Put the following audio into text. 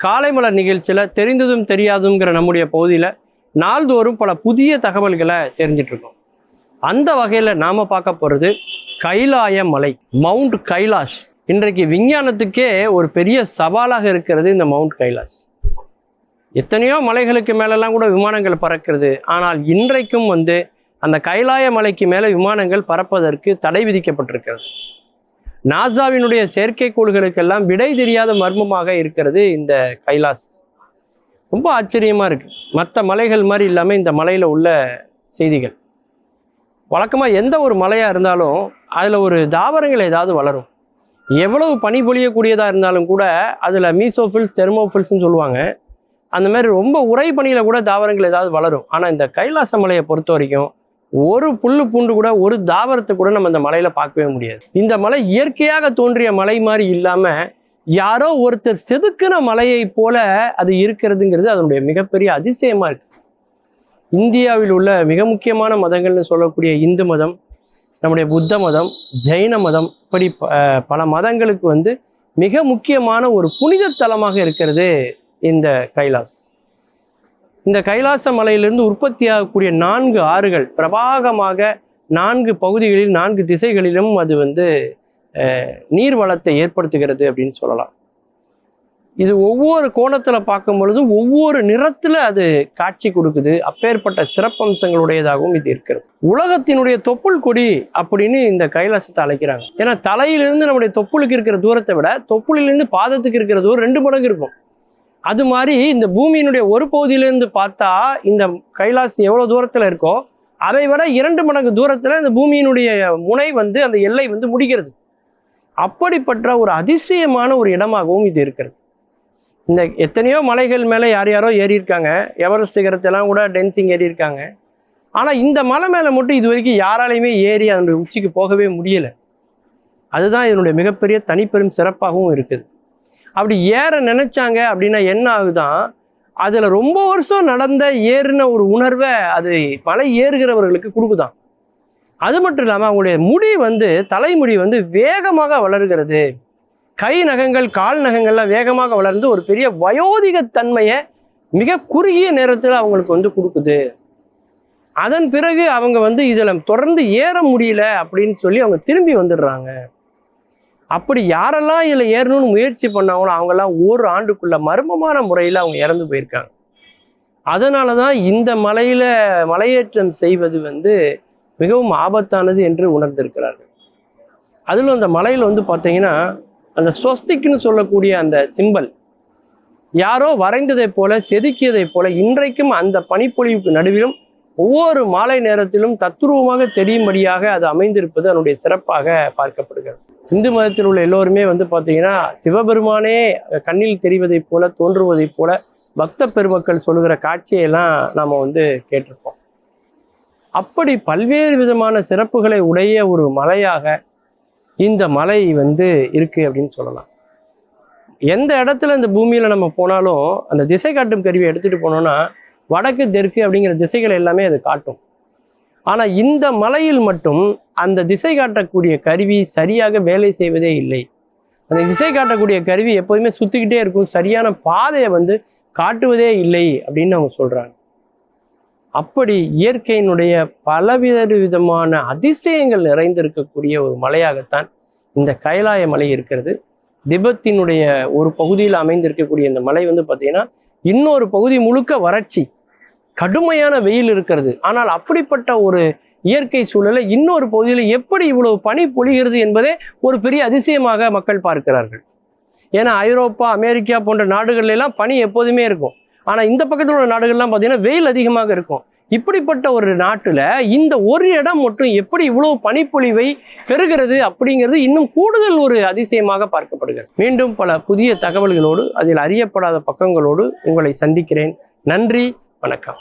காலை மலர் நிகழ்ச்சியில் தெரிந்ததும் தெரியாதுங்கிற நம்முடைய பகுதியில் நாள்தோறும் பல புதிய தகவல்களை தெரிஞ்சிட்ருக்கோம் அந்த வகையில் நாம் பார்க்க போகிறது கைலாய மலை மவுண்ட் கைலாஷ் இன்றைக்கு விஞ்ஞானத்துக்கே ஒரு பெரிய சவாலாக இருக்கிறது இந்த மவுண்ட் கைலாஷ் எத்தனையோ மலைகளுக்கு மேலெல்லாம் கூட விமானங்கள் பறக்கிறது. ஆனால் இன்றைக்கும் வந்து அந்த கைலாய மலைக்கு மேலே விமானங்கள் பறப்பதற்கு தடை விதிக்கப்பட்டிருக்கிறது. நாசாவினுடைய செயற்கைக்கோள்களுக்கெல்லாம் விடை தெரியாத மர்மமாக இருக்கிறது இந்த கைலாஸ். ரொம்ப ஆச்சரியமாக இருக்குது மற்ற மலைகள் மாதிரி இல்லாமல் இந்த மலையில் உள்ள செய்திகள். வழக்கமாக எந்த ஒரு மலையாக இருந்தாலும் அதில் ஒரு தாவரங்கள் ஏதாவது வளரும். எவ்வளவு பனி பொழியக்கூடியதாக இருந்தாலும் கூட அதில் மீசோஃபில்ஸ் தெர்மோஃபில்ஸ்னு சொல்லுவாங்க. அந்த மாதிரி ரொம்ப உரை பனியில் கூட தாவரங்கள் ஏதாவது வளரும். ஆனால் இந்த கைலாச மலையை பொறுத்த வரைக்கும் ஒரு புல்லு பூண்டு கூட ஒரு தாவரத்தை கூட நம்ம இந்த மலையில பார்க்கவே முடியாது. இந்த மலை இயற்கையாக தோன்றிய மலை மாதிரி இல்லாம யாரோ ஒருத்தர் செதுக்கின மலையை போல அது இருக்கிறதுங்கிறது அதனுடைய மிகப்பெரிய அதிசயமா இருக்கு. இந்தியாவில் உள்ள மிக முக்கியமான மதங்கள்னு சொல்லக்கூடிய இந்து மதம் நம்முடைய புத்த மதம் ஜெயின மதம் இப்படி பல மதங்களுக்கு வந்து மிக முக்கியமான ஒரு புனித தலமாக இருக்கிறது இந்த கைலாஸ். இந்த கைலாச மலையிலிருந்து உற்பத்தியாகக்கூடிய நான்கு ஆறுகள் பிரபாகமாக நான்கு பகுதிகளில் நான்கு திசைகளிலும் அது வந்து நீர் வளத்தை ஏற்படுத்துகிறது அப்படின்னு சொல்லலாம். இது ஒவ்வொரு கோணத்தில் பார்க்கும் பொழுதும் ஒவ்வொரு நிறத்தில் அது காட்சி கொடுக்குது. அப்பேற்பட்ட சிறப்பம்சங்களுடையதாகவும் இது இருக்கிறது. உலகத்தினுடைய தொப்புள் கொடி அப்படின்னு இந்த கைலாசத்தை அழைக்கிறாங்க. ஏன்னா தலையிலிருந்து நம்முடைய தொப்புளுக்கு இருக்கிற தூரத்தை விட தொப்புளிலிருந்து பாதத்துக்கு இருக்கிற தூரம் ரெண்டு மடங்கு இருக்கும். அது மாதிரி இந்த பூமியினுடைய ஒரு பகுதியிலிருந்து பார்த்தா இந்த கைலாஸ் எவ்வளோ தூரத்தில் இருக்கோ அதை விட இரண்டு மடங்கு தூரத்தில் இந்த பூமியினுடைய முனை வந்து அந்த எல்லை வந்து முடிகிறது. அப்படிப்பட்ட ஒரு அதிசயமான ஒரு இடமாகவும் இது இருக்கிறது. இந்த எத்தனையோ மலைகள் மேலே யார் யாரோ ஏறியிருக்காங்க எவரெஸ்ட் சிகரத்தெல்லாம் கூட டென்சிங் ஏறியிருக்காங்க ஆனால் இந்த மலை மேலே மட்டும் இது வரைக்கும் யாராலையுமே ஏறி அதனுடைய உச்சிக்கு போகவே முடியலை. அதுதான் இதனுடைய மிகப்பெரிய தனிப்பெரும் சிறப்பாகவும் இருக்குது. அப்படி ஏற நினைச்சாங்க அப்படின்னா என்ன ஆகுதான் அதில் ரொம்ப வருஷம் நடந்த ஏறின ஒரு உணர்வை அது மலை ஏறுகிறவர்களுக்கு கொடுக்குதான் அது மட்டும் இல்லாமல் அவங்களுடைய முடி வந்து தலைமுடி வந்து வேகமாக வளர்கிறது. கை நகங்கள் கால் நகங்கள்லாம் வேகமாக வளர்ந்து ஒரு பெரிய வயோதிக தன்மையை மிக குறுகிய நேரத்தில் அவங்களுக்கு வந்து கொடுக்குது. அதன் பிறகு அவங்க வந்து இதில் தொடர்ந்து ஏற முடியல அப்படின்னு சொல்லி அவங்க திரும்பி வந்துடுறாங்க. அப்படி யாரெல்லாம் இதில் ஏறணும்னு முயற்சி பண்ணாங்களோ அவங்கெல்லாம் ஒரு ஆண்டுக்குள்ள மர்மமான முறையில் அவங்க இறந்து போயிருக்காங்க. அதனால தான் இந்த மலையில் மலையேற்றம் செய்வது வந்து மிகவும் ஆபத்தானது என்று உணர்ந்திருக்கிறார்கள். அதில் அந்த மலையில் வந்து பார்த்தீங்கன்னா அந்த ஸ்வஸ்திக்னு சொல்லக்கூடிய அந்த சிம்பல் யாரோ வரைந்ததைப் போல செதுக்கியதைப் போல இன்றைக்கும் அந்த பனிப்பொழிவுக்கு நடுவிலும் ஒவ்வொரு மாலை நேரத்திலும் தத்துருவமாக தெரியும்படியாக அது அமைந்திருப்பது அதனுடைய சிறப்பாக பார்க்கப்படுகிறது. இந்து மதத்தில் உள்ள எல்லோருமே வந்து பார்த்தீங்கன்னா சிவபெருமானே கண்ணில் தெரிவதைப் போல தோன்றுவதைப் போல பக்த பெருமக்கள் சொல்லுகிற காட்சியெல்லாம் நாம் வந்து கேட்டிருப்போம் அப்படி பல்வேறு விதமான சிறப்புகளை உடைய ஒரு மலையாக இந்த மலை வந்து இருக்குது அப்படின்னு சொல்லலாம். எந்த இடத்துல இந்த பூமியில் நம்ம போனாலும் அந்த திசை காட்டும் கருவியை எடுத்துகிட்டு போனோம்னா வடக்கு தெற்கு அப்படிங்கிற திசைகள் எல்லாமே அது காட்டும். ஆனால் இந்த மலையில் மட்டும் அந்த திசை காட்டக்கூடிய கருவி சரியாக வேலை செய்வதே இல்லை. அந்த திசை காட்டக்கூடிய கருவி எப்போதுமே சுத்திக்கிட்டே இருக்கும். சரியான பாதையை வந்து காட்டுவதே இல்லை அப்படின்னு அவங்க சொல்கிறாங்க அப்படி இயற்கையினுடைய பலவித விதமான அதிசயங்கள் நிறைந்திருக்கக்கூடிய ஒரு மலையாகத்தான் இந்த கைலாய மலை இருக்கிறது. திபெத்தினுடைய ஒரு பகுதியில் அமைந்திருக்கக்கூடிய இந்த மலை வந்து பார்த்திங்கன்னா இன்னொரு பகுதி முழுக்க வறட்சி. கடுமையான வெயில் இருக்கிறது. ஆனால் அப்படிப்பட்ட ஒரு இயற்கை சூழலை இன்னொரு பகுதியில் எப்படி இவ்வளவு பனி பொழிகிறது என்பதே ஒரு பெரிய அதிசயமாக மக்கள் பார்க்கிறார்கள். ஏன்னா ஐரோப்பா அமெரிக்கா போன்ற நாடுகள்லெல்லாம் பனி எப்போதுமே இருக்கும். ஆனால் இந்த பக்கத்தில் உள்ள நாடுகள்லாம் பார்த்தீங்கன்னா வெயில் அதிகமாக இருக்கும். இப்படிப்பட்ட ஒரு நாட்டில் இந்த ஒரு இடம் மட்டும் எப்படி இவ்வளவு பனிப்பொழிவை பெறுகிறது அப்படிங்கிறது இன்னும் கூடுதல் ஒரு அதிசயமாக பார்க்கப்படுகிறது. மீண்டும் பல புதிய தகவல்களோடு அதில் அறியப்படாத பக்கங்களோடு உங்களை சந்திக்கிறேன். நன்றி வணக்கம்.